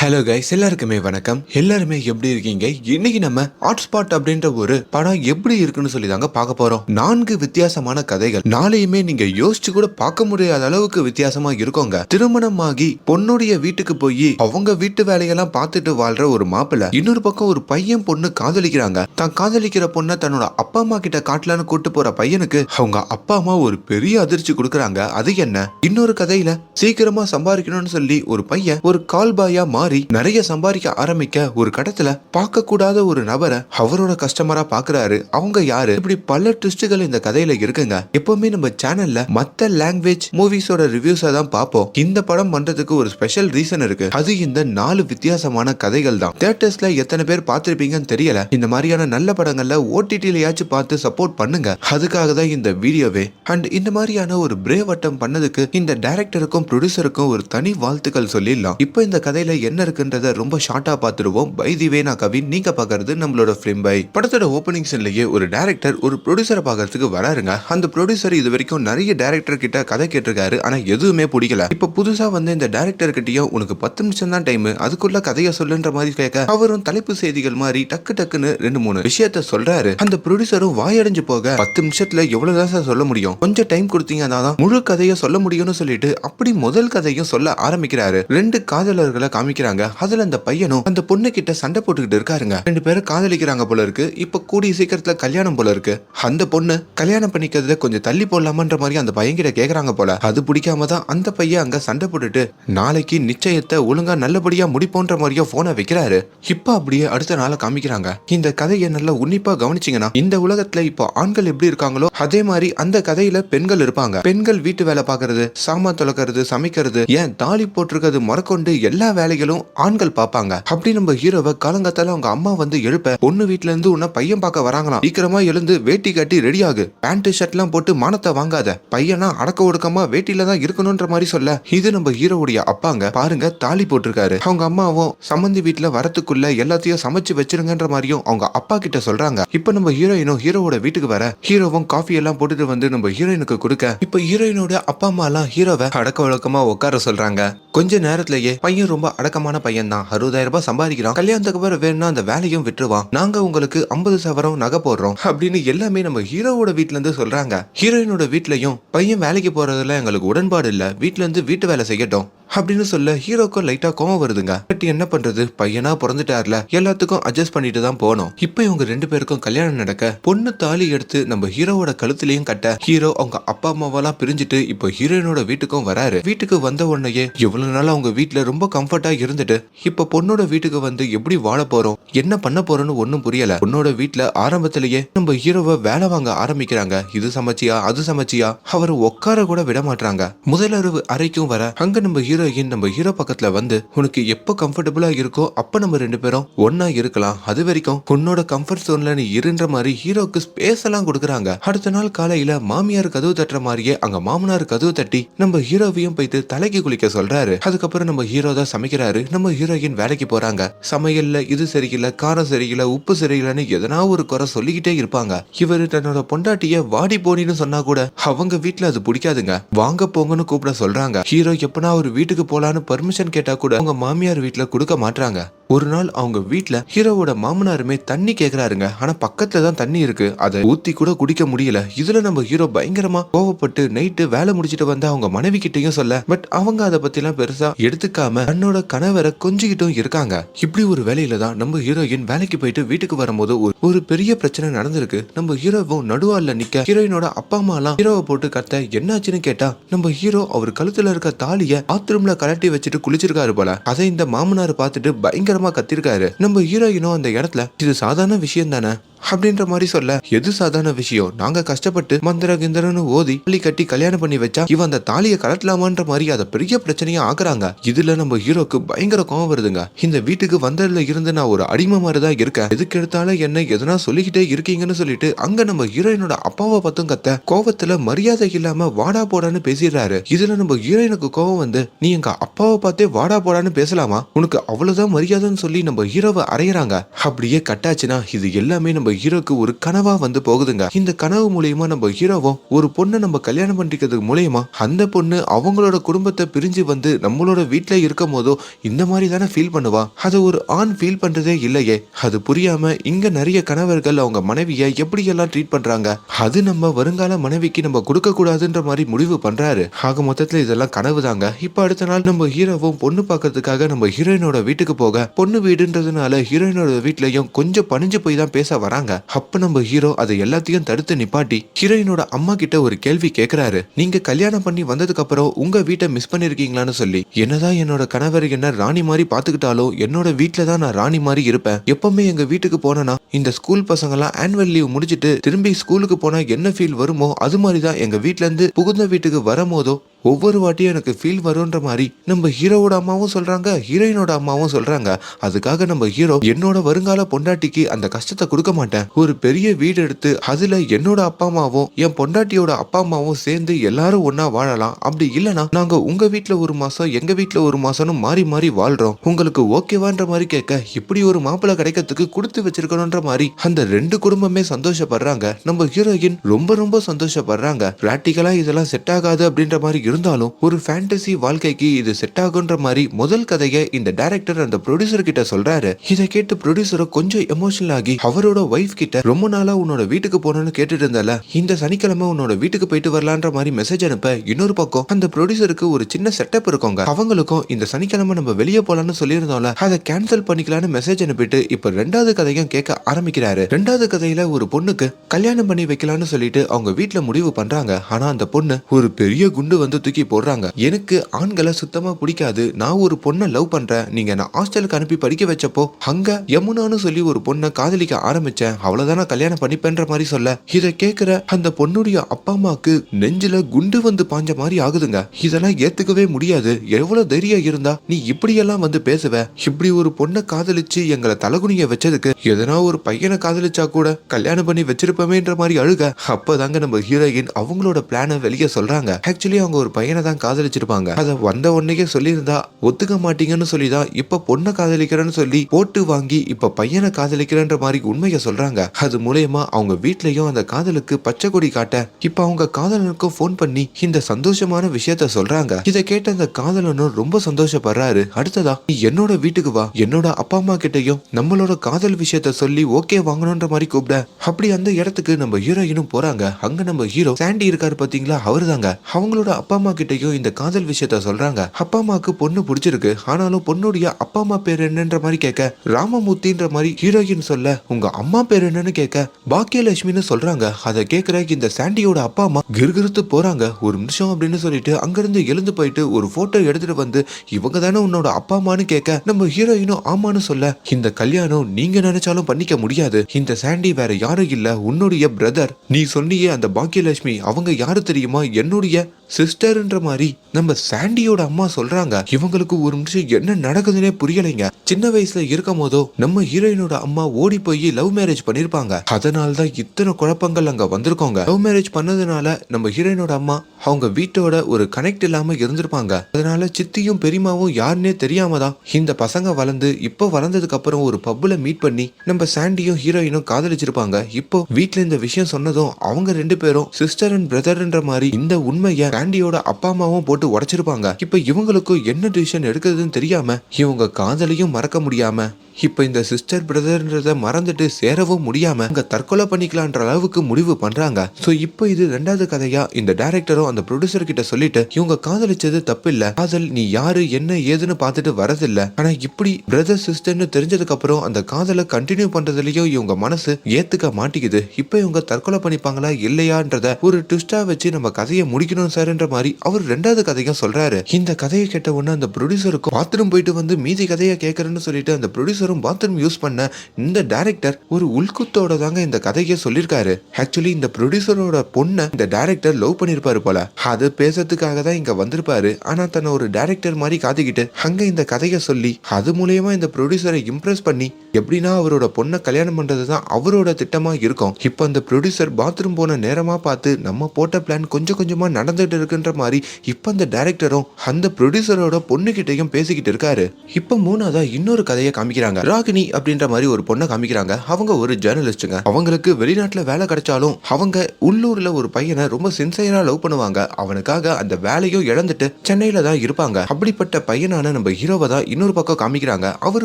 Hello guys எல்லாருக்குமே வணக்கம். எல்லாருமே எப்படி இருக்கீங்க? இன்னைக்கு நம்ம ஹாட்ஸ்பாட் அப்படின்ற ஒரு படம் எப்படி இருக்குன்னு சொல்லி தாங்க பார்க்க போறோம். நான்கு வித்தியாசமான கதைகள். நாளையுமே நீங்க யோசிச்சு கூட பார்க்க முடியாத அளவுக்கு வித்தியாசமா இருக்கோங்க. திருமணமாகி பொண்ணுடைய வீட்டுக்கு போய் அவங்க வீட்டு வேலையெல்லாம் பார்த்துட்டு வாழ்ற ஒரு மாப்பிள்ள இன்னொரு பக்கம் ஒரு பையன் பொண்ணு காதலிக்கிறாங்க. தான் காதலிக்கிற பொண்ணை தன்னோட அப்பா அம்மா கிட்ட காட்டலான்னு கூட்டு போற பையனுக்கு அவங்க அப்பா அம்மா ஒரு பெரிய அதிர்ச்சி கொடுக்குறாங்க. அது என்ன? இன்னொரு கதையில சீக்கிரமா சம்பாதிக்கணும்னு சொல்லி ஒரு பையன் ஒரு கால்பாயா மாதிரி நிறைய சம்பாதிக்க ஆரம்பிக்க ஒரு கடத்துல பார்க்க கூடாத ஒரு நபரை அவரோட கஸ்டமரா பாக்குறாரு அவங்க யாரு? இப்படி பல ட்விஸ்டுகள் இந்த கதையில இருக்குங்க. எப்பவுமே நம்ம சேனல்ல மத்த லாங்குவேஜ் மூவிஸோட ரிவ்யூஸை தான் பார்ப்போம். இந்த படம் பண்றதுக்கு ஒரு ஸ்பெஷல் ரீசன் இருக்கு. அது இந்த நாலு வித்தியாசமான கதைகள் தான். தியேட்டர்ஸ்ல எத்தனை பேர் பார்த்திருப்பீங்கன்னு தெரியல. இந்த மாதிரியான நல்ல படங்கள்ல ஓடிடிலயாச்சும் பார்த்து சப்போர்ட் பண்ணுங்க. அதுக்காக தான் இந்த வீடியோவே. அண்ட் இந்த மாதிரியான ஒரு பிரேவட்டம் பண்ணதுக்கு இந்த டைரக்டருக்கும் ப்ரொடியூசருக்கும் ஒரு தனி வாழ்த்துக்கள் சொல்லிடலாம். இப்போ இந்த கதையில என்ன இருக்குன்றத ரொம்ப ஷார்ட்டா பார்த்துருவோம் பை தி வே நான் கவின். நீங்க பாக்குறது நம்மளோட ஃபிலிம் பை. படத்தோட ஓப்பனிங் சீன்லயே ஒரு டைரக்டர் ஒரு ப்ரொடியூசரை பார்க்கறதுக்கு வராருங்க. அந்த ப்ரொடியூசர் இது வரைக்கும் நிறைய டேரக்டர் கிட்ட கதை கேட்டிருக்காரு. ஆனா எதுவுமே பிடிக்கல. இப்போ புதுசா வந்து இந்த டேரக்டர் கிட்டயும் உனக்கு பத்து நிமிஷம் தான் டைம் அதுக்குள்ள கதையை சொல்லுன்ற மாதிரி கேட்க அவரும் தலைப்பு செய்திகள் மாதிரி டக்கு டக்குன்னு ரெண்டு மூணு விஷயத்த சொல்றாரு. அந்த ப்ரொடியூசரும் வாயடைஞ்சு போக பத்து நிமிஷத்துல எவ்வளவுதான் சார் சொல்ல முடியும்? கொஞ்சம் டைம் கொடுத்தீங்கன்னா தான் முழு கதையை சொல்ல முடியும்னு சொல்லிட்டு அப்படி முதல் கதையும் சொல்ல ஆரம்பிக்கிறாரு. ரெண்டு காதலர்களை காமிக்கிறாங்க அதுல அந்த பையனும் அந்த பொண்ணு கிட்ட சண்டை போட்டுக்கிட்டு இருக்காருங்க. ரெண்டு பேரும் காதலிக்கிறாங்க போல இருக்கு. இப்ப கூடிய சீக்கிரத்துல கல்யாணம் போல இருக்கு. அந்த பொண்ணு கல்யாணம் பண்ணிக்கிறதுல கொஞ்சம் தள்ளி போடலாமன்ற மாதிரி அந்த பையன் கிட்ட கேக்குறாங்க போல. அது பிடிக்காம தான் அந்த பையன் அங்க சண்டை போட்டுட்டு நாளைக்கு நிச்சயத்தை ஒழுங்கா நல்லபடியா முடிப்போன்ற மாதிரியே போனை வைக்கிறாரு. இப்ப அப்படியே அடுத்த நாளை காமிக்கிறாங்க. இந்த கதையை நல்லா உன்னிப்பா கவனிச்சீங்கன்னா இந்த உலகத்துல இப்போ ஆண்கள் எப்படி இருக்காங்களோ அதே மாதிரி அந்த கதையில பெண்கள் இருப்பாங்க. பெண்கள் வீட்டு வேலை பார்க்கறது சாமான் தொலைக்கிறது சமைக்கிறது ஏன் தாலி போட்டிருக்கிறது முறக்கொண்டு எல்லா வேலைகளும் ஆண்கள் பார்ப்பாங்க. அப்படி நம்ம ஹீரோவை காலங்காத்தால அவங்க அம்மா வந்து எழுப்ப பொண்ணு வீட்டுல இருந்து உன்ன பையன் பார்க்க வராங்களாம். சீக்கிரமா எழுந்து வேட்டி கட்டி ரெடி ஆகு. பேண்ட் ஷர்ட் எல்லாம் போட்டு மானத்தை வாங்காத. பையனா அடக்க ஒடுக்கமா வேட்டில தான் இருக்கணும்ன்ற மாதிரி சொல்ல இது நம்ம ஹீரோவுடைய அப்பாங்க. பாருங்க தாலி போட்டிருக்காரு. அவங்க அம்மாவும் சம்மந்தி வீட்டுல வரத்துக்குள்ள எல்லாத்தையும் சமைச்சு வச்சிருங்கன்ற மாதிரியும் அவங்க அப்பா கிட்ட சொல்றாங்க. இப்ப நம்ம ஹீரோயினும் ஹீரோவோட வீட்டுக்கு வர ஹீரோவும் காஃபி எல்லாம் போட்டுட்டு வந்து நம்ம ஹீரோயினுக்கு கொடுக்க இப்ப ஹீரோயினோட அப்பா அம்மா எல்லாம் ஹீரோவை அடக்க வழக்கமா உட்கார சொல்றாங்க. கொஞ்ச நேரத்திலேயே பையன் ரொம்ப அடக்கமான பையன் தான் அறுபதாயிரம் ரூபாய் சம்பாதிக்கிறான். கல்யாணத்துக்கு அப்புறம் வேணும்னா அந்த வேலையும் விட்டுருவான். நாங்க உங்களுக்கு ஐம்பது சவரம் நகை போடுறோம். அப்படின்னு எல்லாமே நம்ம ஹீரோவோட வீட்டுல இருந்து சொல்றாங்க. ஹீரோயினோட வீட்லயும் பையன் வேலைக்கு போறதுல எங்களுக்கு உடன்பாடு இல்ல. வீட்டுல இருந்து வீட்டு வேலை செய்யட்டும். அப்படின்னு சொல்ல ஹீரோக்கும் லைட்டா கோவம் வருதுங்க. பட் என்ன பண்றது? பையனா பிறந்துட்டார்ல. எல்லாத்துக்கும் அட்ஜஸ்ட் பண்ணிட்டு தான் போனோம். இப்போ இவங்க ரெண்டு பேருக்கும் கல்யாணம் நடக்க பொண்ணு தாலி எடுத்து நம்ம ஹீரோவோட கழுத்துலயும் கட்ட ஹீரோ அவங்க அப்பா அம்மாவெல்லாம் பிரிஞ்சுட்டு இப்போ ஹீரோயினோட வீட்டுக்கும் வராரு. வீட்டுக்கு வந்த உடனேயே எவ்வளவு நாள் அவங்க வீட்டுல ரொம்ப கம்ஃபர்ட்டா இருந்துட்டு இப்போ பொண்ணோட வீட்டுக்கு வந்து எப்படி வாழ போறோம்? என்ன பண்ண போறோம்னு ஒண்ணும் புரியல. பொண்ணோட வீட்டுல ஆரம்பத்திலேயே நம்ம ஹீரோவை வேலை வாங்க ஆரம்பிக்கிறாங்க. இது சமைச்சியா அது சமைச்சியா? அவர் உட்கார கூட விட மாட்டாங்க முதலறிவு அறைக்கும் வர அங்க நம்ம ஹீரோ ஹீரோயின் நம்ம ஹீரோ பக்கத்துல வந்து உனக்கு எப்போ கம்ஃபர்டபுளா இருக்கோ அப்ப நம்ம ரெண்டு பேரும் ஒன்னா இருக்கலாம். அது வரைக்கும் உன்னோட கம்ஃபர்ட் சோன்ல நீ இருன்ற மாதிரி ஹீரோக்கு ஸ்பேஸ் எல்லாம் கொடுக்குறாங்க. அடுத்த நாள் காலையில மாமியார் கதவு தட்டுற மாதிரியே அங்க மாமனார் கதவு தட்டி நம்ம ஹீரோவையும் போயிட்டு தலைக்கு குளிக்க சொல்றாரு. அதுக்கப்புறம் நம்ம ஹீரோ தான் சமைக்கிறாரு. நம்ம ஹீரோயின் வேலைக்கு போறாங்க. சமையல்ல இது சரியில்லை காரம் சரியில்லை உப்பு சரியில்லைன்னு எதனா ஒரு குறை சொல்லிக்கிட்டே இருப்பாங்க. இவரு தன்னோட பொண்டாட்டிய வாடி போனின்னு சொன்னா கூட அவங்க வீட்டுல அது பிடிக்காதுங்க. வாங்க போங்கன்னு கூப்பிட சொல்றாங்க. ஹீரோ எப்பனா ஒரு வீட்டு வீட்டுக்கு போலான்னு பர்மிஷன் கேட்டா கூட அவங்க மாமியார் வீட்டுல கொடுக்க மாட்டாங்க ஒரு நாள் அவங்க வீட்டுல ஹீரோவோட மாமனாருமே தண்ணி கேக்குறாருங்க. ஆனா பக்கத்துல தான் தண்ணி இருக்கு. அதை ஊத்தி கூட குடிக்க முடியல. இதுல நம்ம ஹீரோ பயங்கரமா கோவப்பட்டு நைட்டு வேலை முடிச்சிட்டு வந்து அவங்க மனைவி கிட்டையும் சொல்ல பட் அவங்க அதை பத்தி எல்லாம் பெருசா எடுத்துக்காம தன்னோட கணவரை கொஞ்சிக்கிட்டும் இருக்காங்க. இப்படி ஒரு வேலையில தான் நம்ம ஹீரோயின் வேலைக்கு போயிட்டு வீட்டுக்கு வரும்போது ஒரு- பெரிய பிரச்சனை நடந்திருக்கு. நம்ம ஹீரோவும் நடுவால நிக்க ஹீரோயினோட அப்பா அம்மா எல்லாம் ஹீரோவை போட்டு கத்த என்னாச்சுன்னு கேட்டா நம்ம ஹீரோ அவர் கழுத்துல இருக்க தாலிய பெட்ரூம்ல கலட்டி வச்சுட்டு குளிச்சிருக்காரு போல. அதை இந்த மாமனார் பார்த்துட்டு பயங்கரமா கத்திருக்காரு. நம்ம ஹீரோயினும் அந்த இடத்துல இது சாதாரண விஷயம் தானே அப்படின்ற மாதிரி சொல்ல எது சாதாரண விஷயம் நாங்க கஷ்டப்பட்டு மந்திர கிந்திரன்னு ஓதி தாலி கட்டி கல்யாணம் பண்ணி வச்சா இவன் அந்த தாலியை கலட்டலாமான்ற மாதிரி அதை பெரிய பிரச்சனையா ஆக்குறாங்க. இதுல நம்ம ஹீரோக்கு பயங்கர கோவம் வருதுங்க. இந்த வீட்டுக்கு வந்ததுல இருந்து நான் ஒரு அடிமை மாதிரி தான் இருக்கேன். எதுக்கு எடுத்தாலும் என்ன எதனா சொல்லிக்கிட்டே இருக்கீங்கன்னு சொல்லிட்டு அங்க நம்ம ஹீரோயினோட அப்பாவை பார்த்தும் கத்த கோவத்துல மரியாதை இல்லாம வாடா போடான்னு பேசிடுறாரு. இதுல நம்ம ஹீரோயினுக்கு கோவம் வந்து நீ எங்க அப்பாவை பார்த்தே வாடா போடான்னு பேசலாமா? உனக்கு அவ்வளவுதான் மரியாதைன்னு சொல்லி நம்ம ஹீரோவை அறையறாங்க. அப்படியே கட்டாச்சுன்னா இது எல்லாமே நம்ம நம்ம ஹீரோக்கு ஒரு கனவா வந்து போகுதுங்க. இந்த கனவு மூலியமா நம்ம ஹீரோவும் ஒரு பொண்ணை நம்ம கல்யாணம் பண்ணிக்கிறதுக்கு மூலியமா அந்த பொண்ணு அவங்களோட குடும்பத்தை பிரிஞ்சு வந்து நம்மளோட வீட்டுல இருக்கும் போதோ இந்த மாதிரி தானே ஃபீல் பண்ணுவா. அது ஒரு ஆண் ஃபீல் பண்றதே இல்லையே. அது புரியாம இங்க நிறைய கணவர்கள் அவங்க மனைவியை எப்படி எல்லாம் ட்ரீட் பண்றாங்க? அது நம்ம வருங்கால மனைவிக்கு நம்ம கொடுக்க கூடாதுன்ற மாதிரி முடிவு பண்றாரு. ஆக மொத்தத்துல இதெல்லாம் கனவு தாங்க இப்ப அடுத்த நாள் நம்ம ஹீரோவும் பொண்ணு பார்க்கறதுக்காக நம்ம ஹீரோயினோட வீட்டுக்கு போக பொண்ணு வீடுன்றதுனால ஹீரோயினோட வீட்லயும் கொஞ்சம் பணிஞ்சு போய் தான் பேச வராங்க அப்ப நம்ம ஹீரோ அதை எல்லாத்தையும் தடுத்து நிப்பாட்டி ஹீரோயினோட அம்மா கிட்ட ஒரு கேள்வி கேக்குறாரு. நீங்க கல்யாணம் பண்ணி வந்ததுக்கு அப்புறம் உங்க வீட்டை மிஸ் பண்ணிருக்கீங்களான்னு சொல்லி. என்னதான் என்னோட கணவர் என்ன ராணி மாதிரி பாத்துக்கிட்டாலும் என்னோட வீட்டுல தான் நான் ராணி மாதிரி இருப்பேன். எப்பவுமே எங்க வீட்டுக்கு போனேன்னா இந்த ஸ்கூல் பசங்களாம் ஆனுவல் லீவ் முடிச்சிட்டு திரும்பி ஸ்கூலுக்கு போனா என்ன ஃபீல் வருமோ அது மாதிரி தான் எங்க வீட்ல இருந்து புகுந்த வீட்டுக்கு வரும்போதோ ஒவ்வொரு வாட்டியும் எனக்கு ஃபீல் வரும்ன்ற மாதிரி நம்ம ஹீரோவோட அம்மாவும் சொல்றாங்க ஹீரோயினோட அம்மாவும் சொல்றாங்க. அதுக்காக நம்ம ஹீரோ என்னோட வருங்கால பொண்டாட்டிக்கு அந்த கஷ்டத்தை கொடுக்க மாட்டேன். ஒரு பெரிய வீடு எடுத்து அதுல என்னோட அப்பா அம்மாவும் என் பொண்டாட்டியோட அப்பா அம்மாவும் சேர்ந்து எல்லாரும் ஒன்னா வாழலாம். அப்படி இல்லனா நாங்க உங்க வீட்டுல ஒரு மாசம் எங்க வீட்டுல ஒரு மாசம்னு மாறி மாறி வாழ்றோம். உங்களுக்கு ஓகேவான்ற மாதிரி கேட்க இப்படி ஒரு மாப்பிள்ளை கிடைக்கிறதுக்கு கொடுத்து வச்சிருக்கணும்ன்ற மாதிரி அந்த ரெண்டு குடும்பமே சந்தோஷப்படுறாங்க. நம்ம ஹீரோயின் ரொம்ப ரொம்ப சந்தோஷப்படுறாங்க. பிராக்டிக்கலா இதெல்லாம் செட் ஆகாது அப்படின்ற மாதிரி இருந்தாலும் ஒரு ஃபேண்டசி வாழ்க்கைக்கு இது செட் ஆகுன்ற மாதிரி முதல் கதையை இந்த டைரக்டர் அந்த ப்ரொடியூசர் கிட்ட சொல்றாரு. இதை கேட்டு ப்ரொடியூசரும் கொஞ்சம் எமோஷனல் ஆகி அவரோட ஒய்ஃப் கிட்ட ரொம்ப நாளா உன்னோட வீட்டுக்கு போனோம்னு கேட்டுட்டு இருந்தால இந்த சனிக்கிழமை உன்னோட வீட்டுக்கு போயிட்டு வரலான்ற மாதிரி மெசேஜ் அனுப்ப இன்னொரு பக்கம் அந்த ப்ரொடியூசருக்கு ஒரு சின்ன செட்டப் இருக்கோங்க. அவங்களுக்கும் இந்த சனிக்கிழமை நம்ம வெளியே போலாம்னு சொல்லியிருந்தோம்ல அதை கேன்சல் பண்ணிக்கலாம்னு மெசேஜ் அனுப்பிட்டு இப்ப ரெண்டாவது கதையும் கேட்க ஆரம்பிக்கிறாரு. ரெண்டாவது கதையில ஒரு பொண்ணுக்கு கல்யாணம் பண்ணி வைக்கலாம்னு சொல்லிட்டு அவங்க வீட்டுல முடிவு பண்றாங்க. ஆனா அந்த பொண்ணு ஒரு பெரிய குண்டு வந்து தூக்கி போடுறாங்க. எனக்கு ஆண்களை சுத்தமா பிடிக்காது. நான் ஒரு பொண்ணை லவ் பண்றேன். நீங்க நான் ஹாஸ்டலுக்கு அனுப்பி படிக்க வச்சப்போ அங்க யமுனான்னு சொல்லி ஒரு பொண்ணை காதலிக்க ஆரம்பிச்சேன். அவ்வளவுதான் நான் கல்யாணம் பண்ணிப்பேன்ற மாதிரி சொல்ல. இதை கேக்குற அந்த பொண்ணுடைய அப்பா அம்மாக்கு நெஞ்சில குண்டு வந்து பாஞ்ச மாதிரி ஆகுதுங்க. இதெல்லாம் ஏத்துக்கவே முடியாது. எவ்வளவு தைரியம் இருந்தா நீ இப்படியெல்லாம் வந்து பேசுவ? இப்படி ஒரு பொண்ணை காதலிச்சு எங்களை தலகுனிய வச்சதுக்கு எதனா ஒரு பையனை காதலிச்சா கூட கல்யாணம் பண்ணி வச்சிருப்பமேன்ற மாதிரி அழுக. அப்பதாங்க நம்ம ஹீரோயின் அவங்களோட பிளானை வெளியே சொல்றாங்க. ஆக்சுவலி அவங்க ஒரு பையனை தான் காதலிச்சிருப்பாங்க. அதை வந்த உடனே சொல்லியிருந்தா ஒத்துக்க மாட்டீங்கன்னு சொல்லி தான் இப்ப பொண்ணை காதலிக்கிறேன்னு சொல்லி போட்டு வாங்கி இப்ப பையனை காதலிக்கிறேன்ற மாதிரி உண்மையை சொல்றாங்க. அது மூலயமா அவங்க வீட்லயும் அந்த காதலுக்கு பச்சை கொடி காட்ட இப்ப அவங்க காதலனுக்கும் ஃபோன் பண்ணி இந்த சந்தோஷமான விஷயத்த சொல்றாங்க. இதை கேட்ட அந்த காதலனும் ரொம்ப சந்தோஷப்படுறாரு. அடுத்ததா நீ என்னோட வீட்டுக்கு வா. என்னோட அப்பா அம்மா கிட்டயும் நம்மளோட காதல் விஷயத்த சொல்லி ஓகே வாங்கணும்ன்ற மாதிரி கூப்பிட. அப்படி அந்த இடத்துக்கு நம்ம ஹீரோயினும் போறாங்க. அங்க நம்ம ஹீரோ சாண்டி இருக்காரு பாத்தீங்களா? அவருதாங்க. அவங்களோட அப்பா அம்மா கிட்டயும் இந்த காதல் விஷயத்த சொல்றாங்க. அப்பா அம்மாவுக்கு பொண்ணு பிடிச்சிருக்கு. ஆனாலும் பொண்ணுடைய அப்பா அம்மா பேர் என்னன்ற மாதிரி கேட்க ராமமூர்த்தின்ற மாதிரி ஹீரோயின் சொல்ல உங்க அம்மா பேர் என்னன்னு கேட்க பாக்கியலட்சுமின்னு சொல்றாங்க. அதை கேட்கிற இந்த சாண்டியோட அப்பா அம்மா கிறுகிறுத்து போறாங்க. ஒரு நிமிஷம் அப்படின்னு சொல்லிட்டு அங்கிருந்து எழுந்து போயிட்டு ஒரு போட்டோ எடுத்துட்டு வந்து இவங்க தானே உன்னோட அப்பா அம்மான்னு கேட்க நம்ம ஹீரோயினும் ஆமான்னு சொல்ல. இந்த கல்யாணம் நீங்க நினைச்சாலும் பண்ணிக்க முடியாது. இந்த சாண்டி வேற யாரும் இல்ல. உன்னுடைய பிரதர் நீ சொன்னியே அந்த பாக்கியலட்சுமி அவங்க யாரு தெரியுமா? என்னுடைய சிஸ்டர்ன்ற மாதிரி நம்ம சாண்டியோட அம்மா சொல்றாங்க. இவங்களுக்கு ஒரு நிமிஷம் என்ன நடக்குதுன்னே புரியலைங்க. சின்ன வயசுல இருக்கும் போதோ நம்ம ஹீரோயினோட அம்மா ஓடி போய் லவ் மேரேஜ் பண்ணிருப்பாங்க. அதனால தான் இத்தனை குழப்பங்கள் அங்க வந்திருக்கோங்க. லவ் மேரேஜ் பண்ணதுனால நம்ம ஹீரோயினோட அம்மா அவங்க வீட்டோட ஒரு கனெக்ட் இல்லாம இருந்திருப்பாங்க. அதனால சித்தியும் பெரியமாவும் யாருன்னே தெரியாம தான் இந்த பசங்க வளர்ந்து இப்போ வளர்ந்ததுக்கு அப்புறம் ஒரு பப்புல மீட் பண்ணி நம்ம சாண்டியும் ஹீரோயினும் காதலிச்சிருப்பாங்க. இப்போ வீட்டுல இந்த விஷயம் சொன்னதும் அவங்க ரெண்டு பேரும் சிஸ்டர் அண்ட் பிரதர்ன்ற மாதிரி இந்த உண்மையை சாண்டியோட அப்பா அம்மாவும் போட்டு உடைச்சிருப்பாங்க. இப்போ இவங்களுக்கும் என்ன டிசிஷன் எடுக்கிறதுன்னு தெரியாம இவங்க காதலையும் மறக்க முடியாம இப்போ இந்த சிஸ்டர் பிரதர்ன்றத மறந்துட்டு சேரவும் முடியாம அங்க தற்கொலை பண்ணிக்கலான்ற அளவுக்கு முடிவு பண்றாங்க. ஸோ இப்போ இது ரெண்டாவது கதையா இந்த டைரக்டரும் அந்த ப்ரொடியூசர் கிட்ட சொல்லிட்டு இவங்க காதலிச்சது தப்பு இல்ல காதல் நீ யாரு என்ன ஏதுன்னு பார்த்துட்டு வரதில்ல. ஆனா இப்படி பிரதர் சிஸ்டர்னு தெரிஞ்சதுக்கு அப்புறம் அந்த காதலை கண்டினியூ பண்றதுலயும் இவங்க மனசு ஏத்துக்க மாட்டேங்குது. இப்போ இவங்க தற்கொலை பண்ணிப்பாங்களா இல்லையான்றத ஒரு ட்விஸ்டா வச்சு நம்ம கதையை முடிக்கணும் சார்ன்ற மாதிரி அவர் ரெண்டாவது கதையும் சொல்றாரு. இந்த கதையை கேட்ட உடனே அந்த ப்ரொடியூசருக்கும் பாத்ரூம் போயிட்டு வந்து மீதி கதையை கேட்கறேன்னு சொல்லிட்டு அந்த ப்ரொடியூசர் பாத்ரூம் யூஸ் பண்ண இந்த டைரக்டர் ஒரு உள்குத்தோட தாங்க இந்த கதையை சொல்லியிருக்காரு ஆக்சுவலி இந்த ப்ரொடியூசரோட பொண்ணை இந்த டைரக்டர் லவ் பண்ணிருப்பாரு போல. அது பேசுறதுக்காக தான் இங்க வந்திருப்பாரு. ஆனா தன்னை ஒரு டைரக்டர் மாதிரி காத்திக்கிட்டு அங்க இந்த கதையை சொல்லி அது மூலியமா இந்த ப்ரொடியூசரை இம்ப்ரெஸ் பண்ணி எப்படின்னா அவரோட பொண்ணை கல்யாணம் பண்றது தான் அவரோட திட்டமா இருக்கும். இப்போ அந்த ப்ரொடியூசர் பாத்ரூம் போன நேரமா பார்த்து நம்ம போட்ட பிளான் கொஞ்சம் கொஞ்சமா நடந்துட்டு இருக்குன்ற மாதிரி இப்போ அந்த டைரக்டரும் அந்த ப்ரொடியூசரோட பொண்ணுகிட்டையும் பேசிக்கிட்டு இருக்காரு. இப்போ மூணாவதா இன்னொரு கதையை காமிக்கிறாங்க. காமிக்கிறாங்க. ராகினி அப்படின்ற மாதிரி ஒரு பொண்ணை காமிக்கிறாங்க. அவங்க ஒரு ஜேர்னலிஸ்ட்டுங்க அவங்களுக்கு வெளிநாட்டுல வேலை கிடைச்சாலும் அவங்க உள்ளூர்ல ஒரு பையனை ரொம்ப சின்சையரா லவ் பண்ணுவாங்க. அவனுக்காக அந்த வேலையும் இழந்துட்டு சென்னையில தான் இருப்பாங்க. அப்படிப்பட்ட பையனான நம்ம ஹீரோவை தான் இன்னொரு பக்கம் காமிக்கிறாங்க. அவர்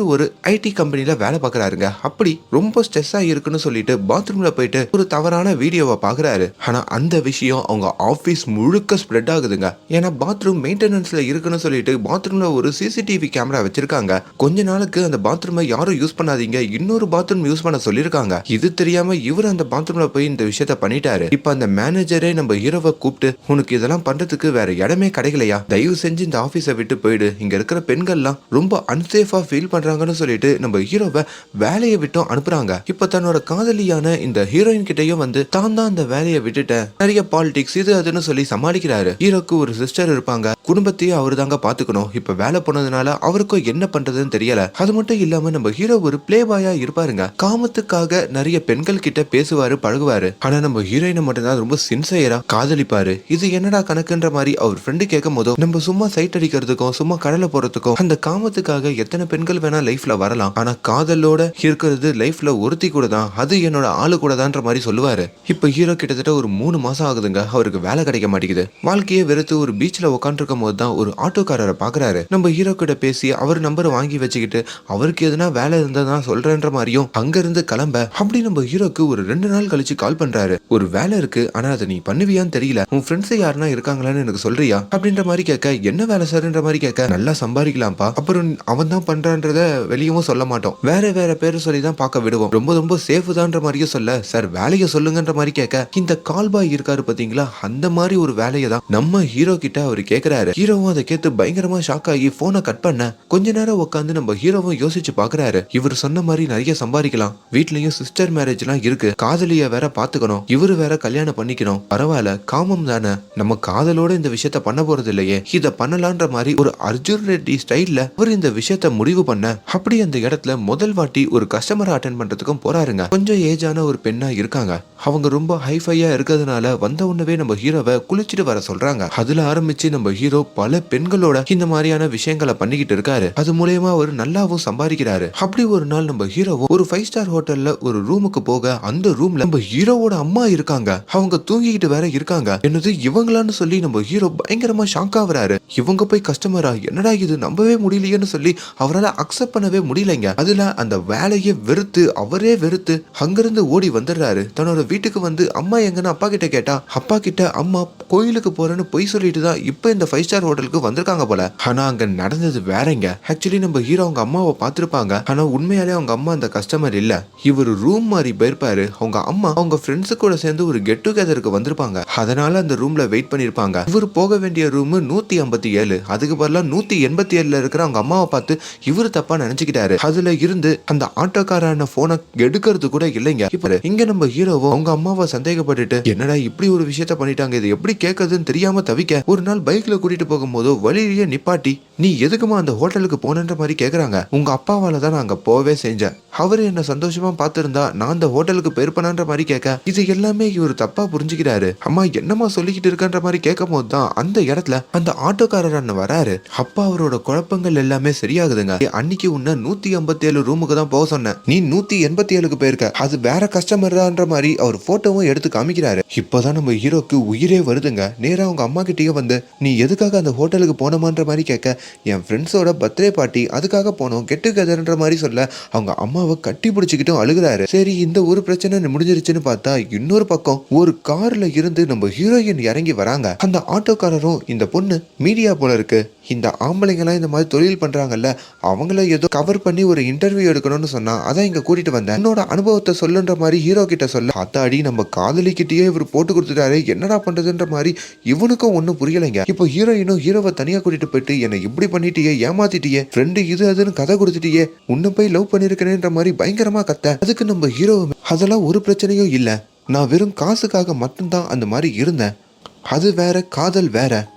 ஒரு ஐடி கம்பெனில வேலை பார்க்கறாருங்க. அப்படி ரொம்ப ஸ்ட்ரெஸ் இருக்குன்னு சொல்லிட்டு பாத்ரூம்ல போயிட்டு ஒரு தவறான வீடியோவை பாக்குறாரு. ஆனா அந்த விஷயம் அவங்க ஆபீஸ் முழுக்க ஸ்ப்ரெட் ஆகுதுங்க. ஏன்னா பாத்ரூம் மெயின்டெனன்ஸ்ல இருக்குன்னு சொல்லிட்டு பாத்ரூம்ல ஒரு சிசிடிவி கேமரா வச்சிருக்காங்க. கொஞ்ச நாளுக்கு அந்த பாத்ரூம் யாரும் யூஸ் பண்ணாதீங்க. இன்னொரு பாத்ரூம் யூஸ் பண்ண சொல்லிருக்காங்க. இது தெரியாம இவர் அந்த பாத்ரூம்ல போய் இந்த விஷயத்த பண்ணிட்டாரு. இப்ப அந்த மேனேஜரே நம்ம ஹீரோவை கூப்பிட்டு உனக்கு இதெல்லாம் பண்றதுக்கு வேற இடமே கிடைக்கலையா? தயவு செஞ்சு இந்த ஆபீஸை விட்டு போயிடு. இங்க இருக்கிற பெண்கள்லாம் ரொம்ப அன்சேஃபா ஃபீல் பண்றாங்கன்னு சொல்லிட்டு நம்ம ஹீரோவை வேலையை விட்டும் அனுப்புறாங்க. இப்ப தன்னோட காதலியான இந்த ஹீரோயின் கிட்டயும் வந்து தான் தான் அந்த வேலையை விட்டுட்டேன். நிறைய பாலிடிக்ஸ் இது அதுன்னு சொல்லி சமாளிக்கிறாரு. ஹீரோக்கு ஒரு சிஸ்டர் இருப்பாங்க. குடும்பத்தையும் அவர் தாங்க பாத்துக்கணும். இப்ப வேலை போனதுனால அவருக்கும் என்ன பண்றதுன்னு தெரியல. அது மட்டும் இல்லாம நம்ம ஹீரோ ஒரு பிளே பாயா இருப்பாருங்க. காமத்துக்காக நிறைய பெண்கள் கிட்ட பேசுவாரு பழகுவாரு. ஆனா நம்ம ஹீரோயினை மட்டும்தான் ரொம்ப சின்சையரா காதலிப்பாரு. இது என்னடா கணக்குன்ற மாதிரி அவர் ஃப்ரெண்டு கேட்கும் போதும் நம்ம சும்மா சைட் அடிக்கிறதுக்கும் சும்மா கடலை போறதுக்கும் அந்த காமத்துக்காக எத்தனை பெண்கள் வேணா லைஃப்ல வரலாம். ஆனா காதலோட இருக்கிறது லைஃப்ல ஒருத்தி கூட தான் அது என்னோட ஆளு கூட தான்ற மாதிரி சொல்லுவாரு. இப்ப ஹீரோ கிட்டத்தட்ட ஒரு மூணு மாசம் ஆகுதுங்க அவருக்கு வேலை கிடைக்க மாட்டேங்குது. வாழ்க்கையை வெறுத்து ஒரு பீச்ல உட்காந்துருக்கும் போது தான் ஒரு ஆட்டோக்காரரை பாக்குறாரு. நம்ம ஹீரோ கிட்ட பேசி அவர் நம்பரை வாங்கி வச்சுக்கிட்டு அவருக்கு எதுனா வேலை இருந்தா தான் சொல்றேன்ற மாதிரியும் அங்க இருந்து கிளம்ப அப்படி நம்ம ஹீரோக்கு ஒரு ரெண்டு நாள் கழிச்சு கால் பண்றாரு. ஒரு வேலை இருக்கு ஆனா அதை நீ பண்ணுவியான்னு தெரியல. உன் ஃப்ரெண்ட்ஸ் யாருன்னா இருக்காங்களான்னு எனக்கு சொல்றியா? அப்படின்ற மாதிரி கேட்க என்ன வேலை சார்ன்ற மாதிரி கேட்க நல்லா சம்பாதிக்கலாம்ப்பா. அப்புறம் அவன் தான் பண்றான்றத வெளியவும் சொல்ல மாட்டோம். வேற வேற பேரை சொல்லி தான் பார்க்க விடுவோம். ரொம்ப ரொம்ப சேஃப் தான்ற மாதிரியும் சொல்ல சார் வேலையை சொல்லுங்கன்ற மாதிரி கேட்க இந்த கால் பாய் இருக்காரு பாத்தீங்களா அந்த மாதிரி ஒரு வேலையை தான் நம்ம ஹீரோ கிட்ட அவர் கேட்கிறாரு ஹீரோவும் அதை கேட்டு பயங்கரமா ஷாக் ஆகி போனை கட் பண்ண கொஞ்ச நேரம் உட்காந்து நம்ம ஹீரோவும் யோசிச்சு பாக்குறாரு. இவர் சொன்ன மாதிரி நிறைய சம்பாதிக்கலாம். வீட்லயும் சிஸ்டர் மேரேஜ் எல்லாம் இருக்கு. காதலிய வேற பாத்துக்கணும். இவரு வேற கல்யாணம் பண்ணிக்கணும். பரவாயில்ல காமம் தானே. நம்ம காதலோட இந்த விஷயத்த பண்ண போறது இல்லையே. இத பண்ணலான்ற மாதிரி ஒரு அர்ஜுன் ரெட்டி ஸ்டைல்ல அவர் இந்த விஷயத்த முடிவு பண்ண அப்படி அந்த இடத்துல முதல் வாட்டி ஒரு கஸ்டமரை அட்டன் பண்றதுக்கும் போறாருங்க. கொஞ்சம் ஏஜான ஒரு பெண்ணா இருக்காங்க. அவங்க ரொம்ப ஹைஃபையா இருக்கிறதுனால வந்த உடனே நம்ம ஹீரோவை குளிச்சுட்டு வர சொல்றாங்க. அதுல ஆரம்பிச்சு நம்ம ஹீரோ பல பெண்களோட இந்த மாதிரியான விஷயங்களை பண்ணிக்கிட்டு இருக்காரு. அது மூலயமா அவர் நல்லாவும் சம்பாதிக்கிறாரு. அப்படி ஒரு நாள் நம்ம ஹீரோவும் ஒரு ஃபைவ் ஸ்டார் ஹோட்டல்ல ஒரு ரூமுக்கு போக அந்த ரூம்ல நம்ம ஹீரோவோட அம்மா இருக்காங்க. அவங்க தூங்கிக்கிட்டு வேற இருக்காங்க. என்னது இவங்களான்னு சொல்லி நம்ம ஹீரோ பயங்கரமா ஷாக் ஆகுறாரு. இவங்க போய் கஸ்டமரா என்னடா இது? நம்பவே முடியலையேன்னு சொல்லி அவரால் அக்செப்ட் பண்ணவே முடியலைங்க. அதுல அந்த வேலையை வெறுத்து அவரே வெறுத்து அங்கிருந்து ஓடி வந்துடுறாரு. தன்னோட வீட்டுக்கு வந்து அம்மா எங்கன்னு அப்பா கிட்ட கேட்டா அப்பா கிட்ட அம்மா கோயிலுக்கு போறேன்னு பொய் சொல்லிட்டு தான் இப்போ இந்த ஃபைவ் ஸ்டார் ஹோட்டலுக்கு வந்திருக்காங்க போல. ஆனா அங்க நடந்தது வேறங்க. ஆக்சுவலி நம்ம ஹீரோ அவங்க அம்மாவை பார்த்திருப்பாங்க. ஆனா உண்மையாலே அவங்க அம்மா அந்த கஸ்டமர் இல்ல. இவர் ரூம் மாதிரி போயிருப்பாரு. அவங்க அம்மா அவங்க ஃப்ரெண்ட்ஸு கூட சேர்ந்து ஒரு கெட் டுகெதருக்கு வந்திருப்பாங்க. அதனால அந்த ரூம்ல வெயிட் பண்ணிருப்பாங்க. இவர் போக வேண்டிய ரூம் நூத்தி ஐம்பத்தி ஏழு. அதுக்கு பதிலா நூத்தி எண்பத்தி ஏழுல இருக்கிற அவங்க அம்மாவை பார்த்து இவரு தப்பா நினைச்சுக்கிட்டாரு. அதுல இருந்து அந்த ஆட்டோக்காரான போனை எடுக்கிறது கூட இல்லைங்க. இப்ப இங்க நம்ம ஹீரோவும் அவங்க அம்மாவை சந்தேகப்பட்டுட்டு என்னடா இப்படி ஒரு விஷயத்த பண்ணிட்டாங்க. இது எப்படி கேட்கறதுன்னு தெரியாம தவிக்க. ஒரு நாள் பைக்ல கூட்டிட்டு போகும்போது வழியிலேயே நிப்பாட்டி நீ எதுக்குமா அந்த ஹோட்டலுக்கு போனன்ற மாதிரி கேக்குறாங்க. உங்க அப்பாவால தான் நான் அங்க போவே செஞ்சேன். அவர் என்ன சந்தோஷமா பார்த்திருந்தா நான் அந்த ஹோட்டலுக்கு போயிருப்பேனான்ற மாதிரி கேட்க இது எல்லாமே இவர் தப்பா புரிஞ்சுக்கிறாரு. அம்மா என்னம்மா சொல்லிக்கிட்டு இருக்கன்ற மாதிரி கேட்கும் போது தான் அந்த இடத்துல அந்த ஆட்டோக்காரர் அண்ணன் வராரு. அப்பா அவரோட குழப்பங்கள் எல்லாமே சரியாகுதுங்க. அன்னைக்கு உன்னை நூத்தி ஐம்பத்தி ஏழு ரூமுக்கு தான் போக சொன்னேன். நீ நூத்தி எண்பத்தி ஏழுக்கு போயிருக்க. அது வேற கஸ்டமர் தான்ற மாதிரி அவர் போட்டோவும் எடுத்து காமிக்கிறாரு. இப்போதான் நம்ம ஹீரோக்கு உயிரே வருதுங்க. நேரா அவங்க அம்மா கிட்டயே வந்து நீ எதுக்காக அந்த ஹோட்டலுக்கு போனோமான்ற மாதிரி கேட்க என் ஃப்ரெண்ட்ஸோட பர்த்டே பார்ட்டி அதுக்காக போனோம். கெட் டுகெதர்ன்ற மாதிரி சொல்ல அவங்க அம்மாவை கட்டி பிடிச்சிக்கிட்டும் அழுகுறாரு. சரி இந்த ஒரு பிரச்சனை முடிஞ்சிருச்சுன்னு பார்த்தா இன்னொரு பக்கம் ஒரு கார்ல இருந்து நம்ம ஹீரோயின் இறங்கி வராங்க. அந்த ஆட்டோக்காரரும் இந்த பொண்ணு மீடியா போல இருக்கு. இந்த ஆம்பளைங்கெல்லாம் இந்த மாதிரி தொழில் பண்றாங்கல்ல அவங்கள ஏதோ கவர் பண்ணி ஒரு இன்டர்வியூ எடுக்கணும்னு சொன்னா அதான் இங்க கூட்டிட்டு வந்தேன். என்னோட அனுபவத்தை சொல்லுன்ற மாதிரி ஹீரோ கிட்ட சொல்ல அத்தாடி நம்ம காதலிக்கிட்டேயே இவர் போட்டு கொடுத்துட்டாரு என்னடா பண்றதுன்ற மாதிரி இவனுக்கும் ஒன்றும் புரியலைங்க. இப்போ ஹீரோயினும் ஹீரோவை தனியா கூட்டிட்டு போயிட்டு என்னை இப்படி பண்ணிட்டியே ஏமாத்திட்டியே ஃப்ரெண்டு இது அதுன்னு கதை கொடுத்துட்டியே உன்னை போய் லவ் பண்ணிருக்கிறேன்ற மாதிரி பயங்கரமா கத்த. அதுக்கு நம்ம ஹீரோ அதெல்லாம் ஒரு பிரச்சனையும் இல்ல. நான் வெறும் காசுக்காக மட்டும்தான் அந்த மாதிரி இருந்தேன். அது வேற காதல் வேற.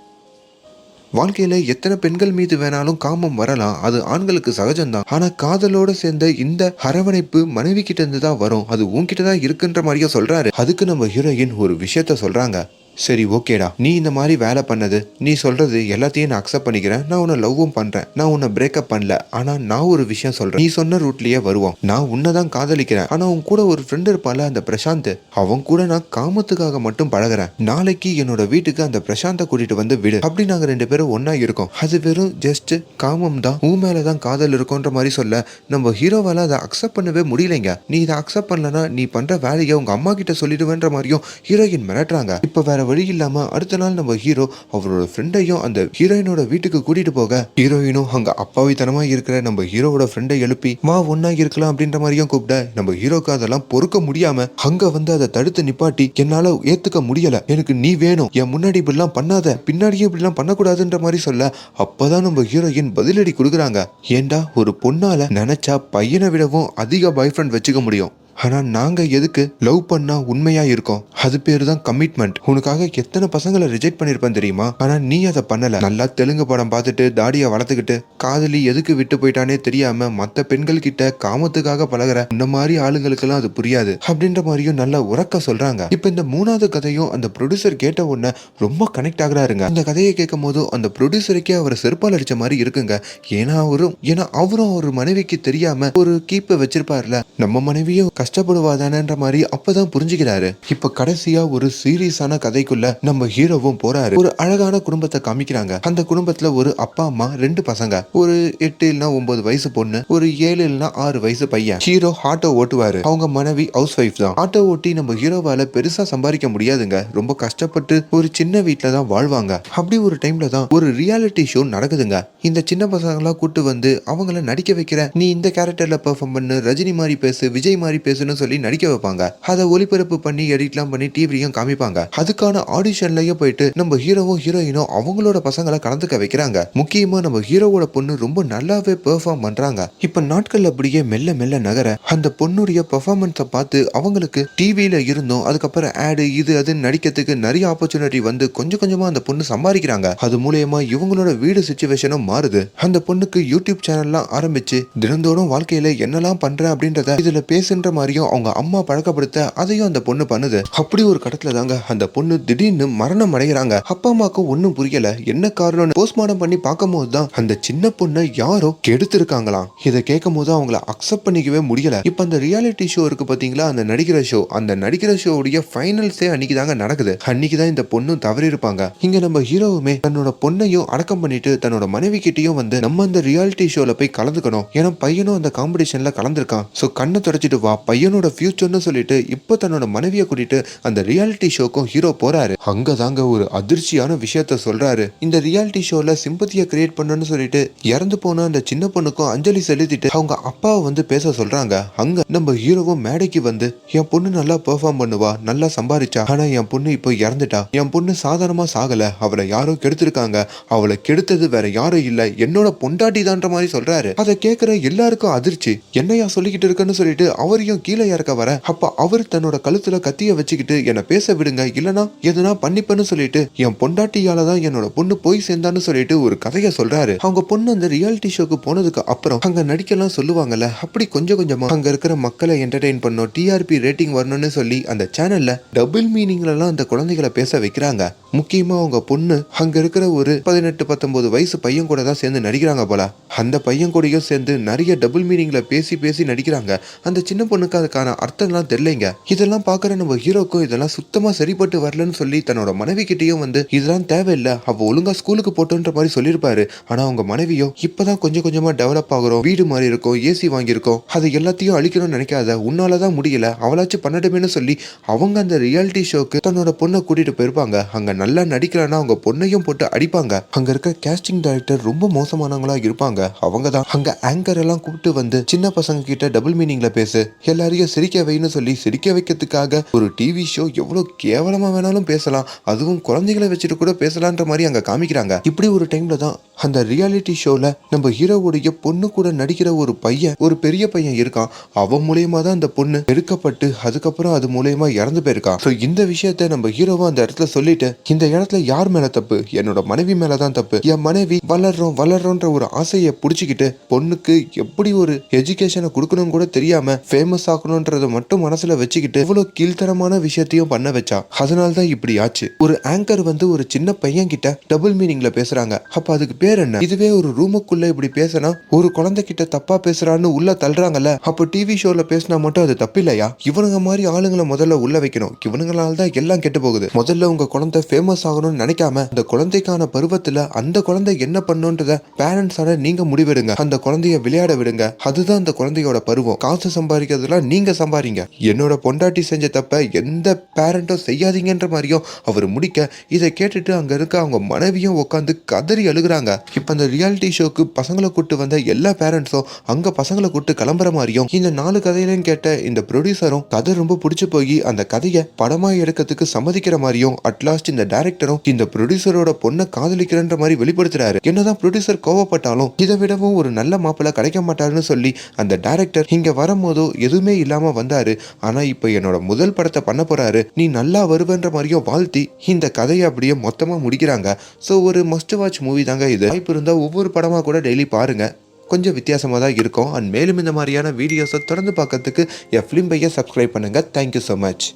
வாழ்க்கையில எத்தனை பெண்கள் மீது வேணாலும் காமம் வரலாம். அது ஆண்களுக்கு சகஜம்தான். ஆனா காதலோட சேர்ந்த இந்த அரவணைப்பு மனைவி கிட்ட இருந்து தான் வரும். அது உன்கிட்ட தான் இருக்குன்ற மாதிரியே சொல்றாரு. அதுக்கு நம்ம ஹீரோயின் ஒரு விஷயத்த சொல்றாங்க. சரி ஓகேடா. நீ இந்த மாதிரி வேலை பண்ணது நீ சொல்றது எல்லாத்தையும் நான் அக்செப்ட் பண்ணிக்கிறேன். நான் உன்னை லவ்வும் பண்றேன். நான் உன்னை பிரேக்கப் பண்ணல. ஆனா நான் ஒரு விஷயம் சொல்றேன். நீ சொன்ன ரூட்லயே வருவோம் நான் உன்னை தான் காதலிக்கிறேன். ஆனா உன் கூட ஒரு ஃப்ரெண்ட் இருப்பால அந்த பிரசாந்த். அவன் கூட நான் காமத்துக்காக மட்டும் பழகுறேன். நாளைக்கு என்னோட வீட்டுக்கு அந்த பிரசாந்தை கூட்டிட்டு வந்து விடு. அப்படி நாங்க ரெண்டு பேரும் ஒன்னா இருக்கோம். அது வெறும் ஜஸ்ட் காமம் தான். உன் மேலதான் காதல் இருக்கும்ன்ற மாதிரி சொல்ல நம்ம ஹீரோவால அதை அக்செப்ட் பண்ணவே முடியலைங்க. நீ இதை அக்செப்ட் பண்ணலனா நீ பண்ற வேலையை உங்க அம்மா கிட்ட சொல்லிடுவேன்ற மாதிரியும் ஹீரோயின் மிரட்டுறாங்க. இப்ப வேற வழி இல்லாம அடுத்த நாள் நம்ம ஹீரோ அவரோட ஃப்ரெண்டையும் அந்த ஹீரோயினோட வீட்டுக்கு கூட்டிட்டு போக ஹீரோயினும் அங்க அப்பாவித்தனமா இருக்கிற நம்ம ஹீரோவோட ஃப்ரெண்டை எழுப்பி மா ஒன்னா இருக்கலாம் அப்படின்ற மாதிரியும் கூப்பிட நம்ம ஹீரோக்கு அதெல்லாம் பொறுக்க முடியாம அங்க வந்து அதை தடுத்து நிப்பாட்டி என்னால ஏத்துக்க முடியல. எனக்கு நீ வேணும். என் முன்னாடி இப்படிலாம் பண்ணாத. பின்னாடியும் இப்படிலாம் பண்ணக்கூடாதுன்ற மாதிரி சொல்ல அப்பதான் நம்ம ஹீரோயின் பதிலடி கொடுக்குறாங்க. ஏண்டா ஒரு பொண்ணால நினைச்சா பையனை விடவும் அதிக பாய் ஃப்ரெண்ட் வச்சுக்க முடியும். ஆனால் நாங்கள் எதுக்கு லவ் பண்ணால் உண்மையாக இருக்கோம்? அது பேர் தான் கமிட்மெண்ட் உனக்காக எத்தனை பசங்களை ரிஜெக்ட் பண்ணியிருப்பேன் தெரியுமா? ஆனால் நீ அதை பண்ணல. நல்லா தெலுங்கு படம் பார்த்துட்டு தாடியை வளர்த்துக்கிட்டு காதலி எதுக்கு விட்டு போயிட்டானே தெரியாமல் மற்ற பெண்கள் கிட்ட காமத்துக்காக பழகுற இந்த மாதிரி ஆளுங்களுக்கெல்லாம் அது புரியாது. அப்படின்ற மாதிரியும் நல்லா உறக்க சொல்கிறாங்க இப்போ இந்த மூணாவது கதையும் அந்த ப்ரொடியூசர் கேட்ட உடனே ரொம்ப கனெக்ட் ஆகுறாருங்க. அந்த கதையை கேட்கும் போது அந்த ப்ரொடியூசருக்கே அவர் செருப்பால் அடித்த மாதிரி இருக்குங்க. ஏன்னா அவரும் ஏன்னா அவரும் அவர் மனைவிக்கு தெரியாமல் ஒரு கீப்பை வச்சிருப்பார்ல. நம்ம மனைவியும் கஷ்டப்படுவாதானன்ற மாதிரி அப்பதான் புரிஞ்சுக்கிறாரு. இப்ப கடைசியா ஒரு சீரியஸான கதைக்குள்ள நம்ம ஹீரோவும் போறாரு. ஒரு அழகான குடும்பத்தை காமிக்கிறாங்க. அந்த குடும்பத்துல ஒரு அப்பா அம்மா ரெண்டு பசங்க. ஒரு எட்டு இல்லைன்னா ஒன்பது வயசு பொண்ணு ஒரு ஏழு இல்லைன்னா ஆறு வயசு பையன். ஹீரோ ஆட்டோ ஓட்டுவாரு. அவங்க மனைவி ஹவுஸ் ஒய்ஃப் தான். ஆட்டோ ஓட்டி நம்ம ஹீரோவால பெருசா சம்பாதிக்க முடியாதுங்க. ரொம்ப கஷ்டப்பட்டு ஒரு சின்ன வீட்டில தான் வாழ்வாங்க. அப்படி ஒரு டைம்ல தான் ஒரு ரியாலிட்டி ஷோ நடக்குதுங்க. இந்த சின்ன பசங்களா கூட்டு வந்து அவங்கள நடிக்க வைக்கிற நீ இந்த கேரக்டர்ல பெர்ஃபார்ம் பண்ணு ரஜினி மாதிரி பேசு விஜய் மாதிரி பேசு பேசுன்னு சொல்லி நடிக்க வைப்பாங்க. அதை ஒளிபரப்பு பண்ணி எடிட்லாம் பண்ணி டிவிலையும் காமிப்பாங்க. அதுக்கான ஆடிஷன்லயும் போயிட்டு நம்ம ஹீரோவும் ஹீரோயினும் அவங்களோட பசங்களை கலந்துக்க வைக்கிறாங்க. முக்கியமா நம்ம ஹீரோவோட பொண்ணு ரொம்ப நல்லாவே பெர்ஃபார்ம் பண்றாங்க. இப்ப நாட்கள் அப்படியே மெல்ல மெல்ல நகர அந்த பொண்ணுடைய பெர்ஃபார்மன்ஸை பார்த்து அவங்களுக்கு டிவியில இருந்தும். அதுக்கப்புறம் ஆடு இது அதுன்னு நடிக்கிறதுக்கு நிறைய ஆப்பர்ச்சுனிட்டி வந்து கொஞ்சம் கொஞ்சமா அந்த பொண்ணு சம்பாதிக்கிறாங்க. அது மூலயமா இவங்களோட வீடு சுச்சுவேஷனும் மாறுது. அந்த பொண்ணுக்கு யூடியூப் சேனல்லாம் ஆரம்பிச்சு தினந்தோறும் வாழ்க்கையில என்னெல்லாம் பண்றேன் அப்படின்றத இதுல பேசுன்ற மாதிரியும் அவங்க அம்மா பழக்கப்படுத்த அதையும் அந்த பொண்ணு பண்ணுது. அப்படி ஒரு கடத்துல தாங்க அந்த பொண்ணு திடீர்னு மரணம் அடைகிறாங்க. அப்பா அம்மாக்கும் ஒன்றும் புரியல. என்ன காரணம்னு போஸ்ட்மார்டம் பண்ணி பார்க்கும்போது தான் அந்த சின்ன பொண்ணை யாரோ கெடுத்திருக்காங்களாம். இதை கேட்கும் போது அவங்கள அக்செப்ட் பண்ணிக்கவே முடியல. இப்போ அந்த ரியாலிட்டி ஷோ இருக்கு பாத்தீங்களா? அந்த நடிக்கிற ஷோ அந்த நடிக்கிற ஷோவுடைய ஃபைனல்ஸே அன்னைக்கு தாங்க நடக்குது. அன்னைக்கு தான் இந்த பொண்ணும் தவறி இருப்பாங்க இங்க நம்ம ஹீரோவுமே தன்னோட பொண்ணையும் அடக்கம் பண்ணிட்டு தன்னோட மனைவி கிட்டையும் வந்து நம்ம அந்த ரியாலிட்டி ஷோல போய் கலந்துக்கணும். ஏன்னா பையனும் அந்த காம்படிஷன்ல கலந்துருக்கான். ஸோ கண்ணை தொடச்சிட்டு வா பையனோட ஃபியூச்சர்னு சொல்லிட்டு இப்போ தன்னோட மனைவியை கூட்டிட்டு அந்த ரியாலிட்டி ஷோக்கும் ஹீரோ போறாரு. அங்க தாங்க ஒரு அதிர்ச்சியான விஷயத்த சொல்றாரு. இந்த ரியாலிட்டி ஷோல சிம்பத்தியை கிரியேட் பண்ணணும்னு சொல்லிட்டு இறந்து போன அந்த சின்ன பொண்ணுக்கும் அஞ்சலி செலுத்திட்டு அவங்க அப்பாவை வந்து பேச சொல்றாங்க. அங்க நம்ம ஹீரோவும் மேடைக்கு வந்து என் பொண்ணு நல்லா பெர்ஃபார்ம் பண்ணுவா நல்லா சம்பாதிச்சா ஆனா என் பொண்ணு இப்போ இறந்துட்டா. என் பொண்ணு சாதாரணமா சாகல. அவளை யாரோ கெடுத்திருக்காங்க. அவளை கெடுத்தது வேற யாரும் இல்ல. என்னோட பொண்டாட்டி தான்ற மாதிரி சொல்றாரு. அதை கேட்கிற எல்லாருக்கும் அதிர்ச்சி. என்னையா சொல்லிக்கிட்டு இருக்கன்னு சொல்லிட்டு அவரையும் கீழே இறக்க வர அப்ப அவர் தன்னோட கழுத்துல கத்திய வச்சுக்கிட்டு என்னை பேச விடுங்க இல்லனா எதுனா பண்ணிப்பேன்னு சொல்லிட்டு என் பொண்டாட்டியால தான் என்னோட பொண்ணு போய் சேர்ந்தான்னு சொல்லிட்டு ஒரு கதையை சொல்றாரு. அவங்க பொண்ணு அந்த ரியாலிட்டி ஷோக்கு போனதுக்கு அப்புறம் அங்க நடிக்கலாம் சொல்லுவாங்கல்ல அப்படி கொஞ்சம் கொஞ்சமா அங்க இருக்கிற மக்களை என்டர்டெயின் பண்ணும் டிஆர்பி ரேட்டிங் வரணும்னு சொல்லி அந்த சேனல்ல டபுள் மீனிங்ல எல்லாம் அந்த குழந்தைகளை பேச வைக்கிறாங்க. முக்கியமா அவங்க பொண்ணு அங்க இருக்கிற ஒரு பதினெட்டு பத்தொன்பது வயசு பையன் கூட தான் சேர்ந்து நடிக்கிறாங்க போல. அந்த பையன் கூடயும் சேர்ந்து நிறைய டபுள் மீனிங்ல பேசி பேசி நடிக்கிறாங்க. அந்த சின்ன பொண்ணு பொண்ணுக்கு அதுக்கான அர்த்தம்லாம் தெரியலைங்க. இதெல்லாம் பார்க்குற நம்ம ஹீரோக்கும் இதெல்லாம் சுத்தமா சரிப்பட்டு வரலன்னு சொல்லி தன்னோட மனைவி கிட்டேயும் வந்து இதெல்லாம் தேவையில்லை. அவ ஒழுங்கா ஸ்கூலுக்கு போட்டோன்ற மாதிரி சொல்லியிருப்பாரு. ஆனா அவங்க மனைவியோ இப்பதான் கொஞ்சம் கொஞ்சமா டெவலப் ஆகுறோம். வீடு மாதிரி இருக்கும் ஏசி வாங்கியிருக்கோம். அது எல்லாத்தையும் அழிக்கணும்னு நினைக்காத. உன்னாலதான் முடியல. அவளாச்சும் பண்ணட்டுமேனு சொல்லி அவங்க அந்த ரியாலிட்டி ஷோக்கு தன்னோட பொண்ணை கூட்டிட்டு போயிருப்பாங்க. அங்க நல்லா நடிக்கலன்னா அவங்க பொண்ணையும் போட்டு அடிப்பாங்க. அங்க இருக்க கேஸ்டிங் டைரக்டர் ரொம்ப மோசமானவங்களா இருப்பாங்க. அவங்க தான் அங்க ஆங்கர் எல்லாம் கூப்பிட்டு வந்து சின்ன பசங்க கிட்ட டபுள் மீனிங்ல பேசு. எல்லாரையும் சிரிக்க வைன்னு சொல்லி சிரிக்க வைக்கிறதுக்காக ஒரு டிவி ஷோ எவ்வளவு கேவலமா வேணாலும் பேசலாம். அதுவும் குழந்தைகளை வச்சுட்டு கூட பேசலான்ற மாதிரி அங்க காமிக்கிறாங்க. இப்படி ஒரு டைம்ல தான் அந்த ரியாலிட்டி ஷோல நம்ம ஹீரோவுடைய பொண்ணு கூட நடிக்கிற ஒரு பையன் ஒரு பெரிய பையன் இருக்கான். அவன் மூலியமா தான் அந்த பொண்ணு எடுக்கப்பட்டு அதுக்கப்புறம் அது மூலியமா இறந்து போயிருக்கான். ஸோ இந்த விஷயத்த நம்ம ஹீரோவா அந்த இடத்துல சொல்லிட்டு இந்த இடத்துல யார் மேல தப்பு? என்னோட மனைவி மேல தான் தப்பு. என் மனைவி வளர்றோம் வளர்றோன்ற ஒரு ஆசையை புடிச்சுக்கிட்டு பொண்ணுக்கு எப்படி ஒரு எஜுகேஷனை கொடுக்கணும் கூட தெரியாம ஃபேமஸ் ஆக்கணும்ன்றத மட்டும் மனசுல வச்சுக்கிட்டு இவ்வளோ கீழ்த்தரமான விஷயத்தையும் பண்ண வச்சா அதனால தான் இப்படி ஆச்சு. ஒரு ஆங்கர் வந்து ஒரு சின்ன பையன் கிட்ட டபுள் மீனிங்ல பேசுறாங்க. அப்ப அதுக்கு பேர் என்ன? இதுவே ஒரு ரூமுக்குள்ள இப்படி பேசினா ஒரு குழந்தை கிட்ட தப்பா பேசுறான்னு உள்ள தள்ளுறாங்கல்ல அப்போ டிவி ஷோல பேசினா மட்டும் அது தப்பில்லையா இவனுங்க மாதிரி ஆளுங்களை முதல்ல உள்ள வைக்கணும். இவனுங்களால தான் எல்லாம் கெட்டு போகுது. முதல்ல உங்க குழந்தை ஃபேமஸ் ஆகணும்னு நினைக்காம அந்த குழந்தைக்கான பருவத்துல அந்த குழந்தை என்ன பண்ணுன்றத பேரண்ட்ஸான நீங்க முடிவெடுங்க. அந்த குழந்தைய விளையாட விடுங்க. அதுதான் அந்த குழந்தையோட பருவம். காசு சம்பாதிக்கிறதுலாம் நீங்க சம்பாதிங்க என்னோட பொண்டாட்டி செஞ்ச தப்ப எந்த பேரண்ட்டும் செய்யாதீங்கன்ற மாதிரியும் அவர் முடிக்க இதை கேட்டுட்டு அங்க இருக்க அவங்க மனைவியும் உட்காந்து கதறி அழுகுறாங்க. இப்ப அந்த ரியாலிட்டி ஷோக்கு பசங்களை கூட்டு வந்த எல்லா பேரண்ட்ஸும் அங்க பசங்களை கூட்டு கிளம்புற மாதிரியும் இந்த நாலு கதையிலையும் கேட்ட இந்த ப்ரொடியூசரும் கதை ரொம்ப பிடிச்சி போய் அந்த கதையை படமாக எடுக்கிறதுக்கு சம்மதிக்கிற மாதிரியும் அட்லாஸ்ட் இந்த டேரக்டரும் இந்த ப்ரொடியூசரோட பொண்ணை காதலிக்கிறன்ற மாதிரி வெளிப்படுத்துறாரு. என்னதான் ப்ரொடியூசர் கோவப்பட்டாலும் இதை விடவும் ஒரு நல்ல மாப்பிள்ளை கிடைக்க மாட்டாருன்னு சொல்லி அந்த டேரக்டர் இங்க வரும்போதோ எதுவுமே இல்லாமல் வந்தாரு. ஆனால் இப்போ என்னோட முதல் படத்தை பண்ண போறாரு. நீ நல்லா வருவன்ற மாதிரியும் வாழ்த்தி இந்த கதையை அப்படியே மொத்தமாக முடிக்கிறாங்க. ஸோ ஒரு மஸ்ட் வாட்ச் மூவி தாங்க இது. வாய்ப்பு இருந்தால் ஒவ்வொரு படமாக கூட டெய்லி பாருங்க. கொஞ்சம் வித்தியாசமாக தான் இருக்கும். அண்ட் மேலும் இந்த மாதிரியான வீடியோஸை தொடர்ந்து பார்க்கறதுக்கு என் ஃபிலிம் பையை சப்ஸ்கிரைப் பண்ணுங்கள் தேங்க்யூ ஸோ மச்